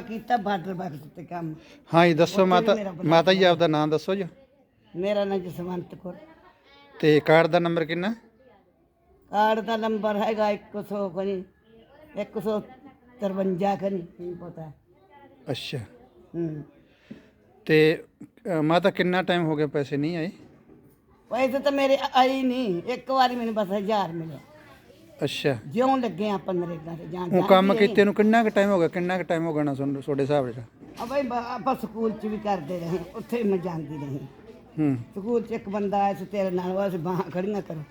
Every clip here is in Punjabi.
ਕੀਤਾ ਬਾਰਡਰ ਬਾਕਸ ਤੇ ਕੰਮ। ਹਾਂ ਜੀ ਦੱਸੋ ਮਾਤਾ ਮਾਤਾ ਜੀ ਆਪਦਾ ਨਾਮ ਦੱਸੋ ਜੀ। ਮੇਰਾ ਨਾਂ ਜਸਵੰਤ ਕੌਰ। ਤੇ ਕਾਰਡ ਦਾ ਨੰਬਰ ਕਿੰਨਾ? ਕਾਰਡ ਦਾ ਨੰਬਰ ਹੈਗਾ 100 ਕਨੀ 153 ਕਨੀ ਨਹੀਂ ਪਤਾ। ਅੱਛਾ। ਹੂੰ। ਤੇ ਅ, ਮਾਤਾ ਕਿੰਨਾ ਟਾਈਮ ਹੋ ਗਿਆ ਪੈਸੇ ਨਹੀਂ ਆਏ? ਪੈਸੇ ਤਾਂ ਮੇਰੇ ਆਈ ਨਹੀਂ। ਇੱਕ ਵਾਰੀ ਮੈਨੂੰ ਬਸ 1000 ਮਿਲਿਆ। ਅੱਛਾ। ਜਿਉਂ ਲੱਗੇ ਆਪਾਂ ਨਰੇਗਾ ਤੇ ਜਾਣ ਉਹ ਕੰਮ ਕੀਤੇ ਨੂੰ ਕਿੰਨਾ ਕੁ ਟਾਈਮ ਹੋ ਗਿਆ ਕਿੰਨਾ ਕੁ ਟਾਈਮ ਹੋ ਗਿਆ ਨਾ ਤੁਹਾਨੂੰ ਤੁਹਾਡੇ ਹਿਸਾਬ ਨਾਲ? ਆ ਬਈ ਬ- ਆਪਾਂ ਸਕੂਲ ਚ ਵੀ ਕਰਦੇ ਰਹੇ ਉੱਥੇ ਮੈਂ ਜਾਂਦੀ ਰਹੀ ਹੂੰ। ਸਕੂਲ ਚ ਇੱਕ ਬੰਦਾ ਆਇਆ ਸੀ ਤੇਰੇ ਨਾਲ ਉਹ ਸੀ ਬਾਹਾਂ ਖੜੀਆਂ ਕਰੋ।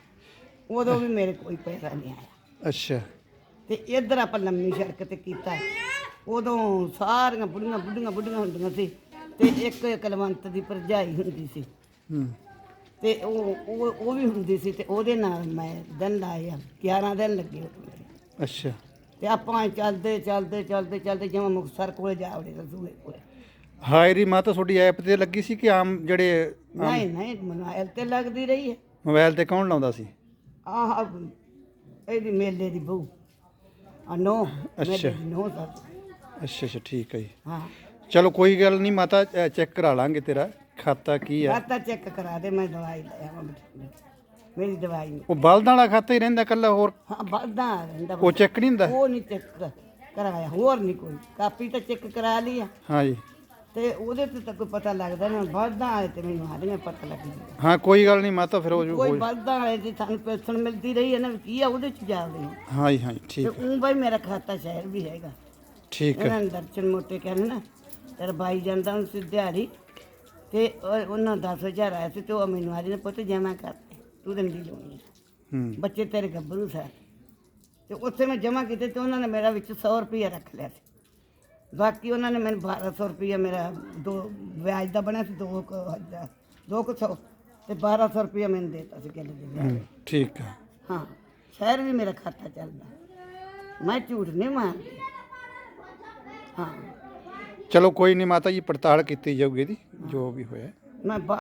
ਉਦੋਂ ਵੀ ਮੇਰੇ ਕੋਈ ਪੈਸਾ ਨਹੀਂ ਆਇਆ। ਅੱਛਾ। ਤੇ ਇੱਧਰ ਆਪਾਂ ਲੰਮੀ ਸੜਕ ਤੇ ਕੀਤਾ। ਉਦੋਂ ਸਾਰੀਆਂ ਬੁੜੀਆਂ ਬੁੜੀਆਂ ਬੁੜੀਆਂ ਹੁੰਦੀਆਂ ਸੀ ਤੇ ਇੱਕ ਕਲਵੰਤ ਦੀ ਭਰਜਾਈ ਹੁੰਦੀ ਸੀ। ਹੂੰ। ਤੇ ਉਹ ਉਹ ਉਹ ਵੀ ਹੁੰਦੀ ਸੀ ਤੇ ਉਹਦੇ ਨਾਲ ਮੈਂ ਦਿਨ ਲਾਏ ਆ 11 ਦਿਨ ਲੱਗੇ ਮੇਰੇ। ਅੱਛਾ। ਤੇ ਆਪਾਂ ਚੱਲਦੇ ਚੱਲਦੇ ਚੱਲਦੇ ਚੱਲਦੇ ਜਿਵੇਂ ਮੁਕਤਸਰ ਕੋਲੇ ਜਾ ਵੜੇ ਕੋਲੇ। ਹਾਇਰੀ ਮਾਤਾ ਤੁਹਾਡੀ ਐਪ ਤੇ ਲੱਗੀ ਸੀ ਕਿ ਆਮ ਜਿਹੜੇ ਨਹੀਂ ਨਹੀਂ ਮੋਬਾਈਲ ਤੇ ਲੱਗਦੀ ਰਹੀ ਹੈ। ਮੋਬਾਈਲ ਤੇ ਕੌਣ ਲਾਉਂਦਾ ਸੀ? ਆਹ ਇਹਦੀ ਮੇਲੇ ਦੀ ਬਹੂ। ਆ ਨੋ ਅੱਛਾ। ਨੋ ਅੱਛਾ ਅੱਛਾ ਠੀਕ ਹੈ ਜੀ। ਹਾਂ। ਚਲੋ ਕੋਈ ਗੱਲ ਨਹੀਂ ਮਾਤਾ ਚੈੱਕ ਕਰਾ ਲਾਂਗੇ ਤੇਰਾ। ਖਾਤਾ ਕੀ ਆ? ਖਾਤਾ ਚੈੱਕ ਕਰਾ ਦੇ ਮੈਂ ਦਵਾਈ ਲੈ ਆਵਾਂ ਬਠਿੰਡੇ। ਮੇਰੀ ਦਵਾਈ ਨਹੀਂ। ਉਹ ਬਲਦਾਂ ਵਾਲਾ ਖਾਤਾ ਹੀ ਰਹਿੰਦਾ ਕੱਲਾ ਹੋਰ? ਹਾਂ ਬਲਦਾ ਰਹਿੰਦਾ ਉਹ ਚੈੱਕ ਨਹੀਂ ਹੁੰਦਾ? ਉਹ ਨਹੀਂ ਚੈੱਕ ਕਰਾਇਆ ਹੋਰ ਨਹੀਂ ਕੋਈ। ਕਾਪੀ ਤਾਂ ਚੈੱਕ ਕਰਾ ਲਈ ਆ। ਹਾਂ ਜੀ। ਤੇ ਉਹਦੇ ਤੇ ਤਾਂ ਕੋਈ ਪਤਾ ਲੱਗਦਾ ਨਾ ਬਲਦਾਂ ਵਾਲੇ ਤੇ ਮੈਨੂੰ ਹਾਲੀਆਂ ਪਤਾ ਲੱਗ ਜਾਂਦਾ। ਹਾਂ ਕੋਈ ਗੱਲ ਨਹੀਂ ਮਾਤਾ ਫਿਰ ਹੋ ਜੂ ਕੋਈ ਬਲਦਾਂ ਵਾਲੇ ਦੀ ਸਾਨੂੰ ਪੈਨਸ਼ਨ ਮਿਲਦੀ ਰਹੀ ਹੈ ਨਾ ਵੀ ਕੀ ਆ ਉਹਦੇ ਚ ਜਾਂਦੇ ਹਾਂ। ਹਾਂ ਜੀ ਹਾਂ ਜੀ, ਤੇ ਠੀਕ ਉਹ ਬਾਈ ਮੇਰਾ ਖਾਤਾ ਸ਼ਹਿਰ ਵੀ ਹੈਗਾ। ਠੀਕ ਹੈ। ਇਹਨਾਂ ਨੇ ਦਰਸ਼ਨ ਮੋਟੇ ਕਰਨ ਨਾ ਤੇਰਾ ਬਾਈ ਜਾਂਦਾ ਹੁਣ ਸੀ ਦਿਹਾੜੀ ਤੇ ਉਹ- ਉਹਨਾਂ 10000 ਆਇਆ ਸੀ ਤੇ ਉਹ ਮੈਨੂੰ ਆਜੀ ਨੇ ਪੁੱਤ ਜਮਾ ਕਰ ਦੇ, ਤੂੰ ਤੇ ਨਹੀਂ ਲਾਉਣੀ ਹੂੰ। ਬੱਚੇ ਤੇਰੇ ਗੱਭਰੂ ਸਨ। ਤੇ ਉੱਥੇ ਮੈਂ ਜਮਾ ਕੀਤੇ ਤੇ ਉਹਨਾਂ ਨੇ ਮੇਰਾ ਵਿੱਚ 100 ਰੁਪਇਆ ਰੱਖ ਲਿਆ ਸੀ। ਬਾਕੀ ਉਹਨਾਂ ਨੇ ਮੈਨੂੰ 1200 ਰੁਪਇਆ ਮੇਰਾ ਦੋ ਵਿਆਜ ਦਾ ਬਣਿਆ ਸੀ ਦੋ ਕੁ ਹਜ਼ਾਰ ਦੋ ਕੁ ਸੌ। ਤੇ 1200 ਰੁਪਇਆ ਮੈਨੂੰ ਦੇਤਾ ਸੀ ਕਿਲੇ ਦੇ ਵਿਆਜ। ਹੂੰ, ਠੀਕ ਹੈ ਹਾਂ ਸ਼ਹਿਰ ਵੀ ਮੇਰਾ ਖਾਤਾ ਚੱਲਦਾ। ਮੈਂ ਝੂਠ ਨਹੀਂ ਮਾਰਦੀ। ਹਾਂ। ਚਲੋ ਕੋਈ ਨਹੀਂ ਮਾਤਾ ਜੀ ਪੜਤਾਲ ਕੀਤੀ ਜਾਊਗੀ ਇਹਦੀ ਜੋ ਵੀ ਹੋਇਆ। ਮੈਂ ਬਾ-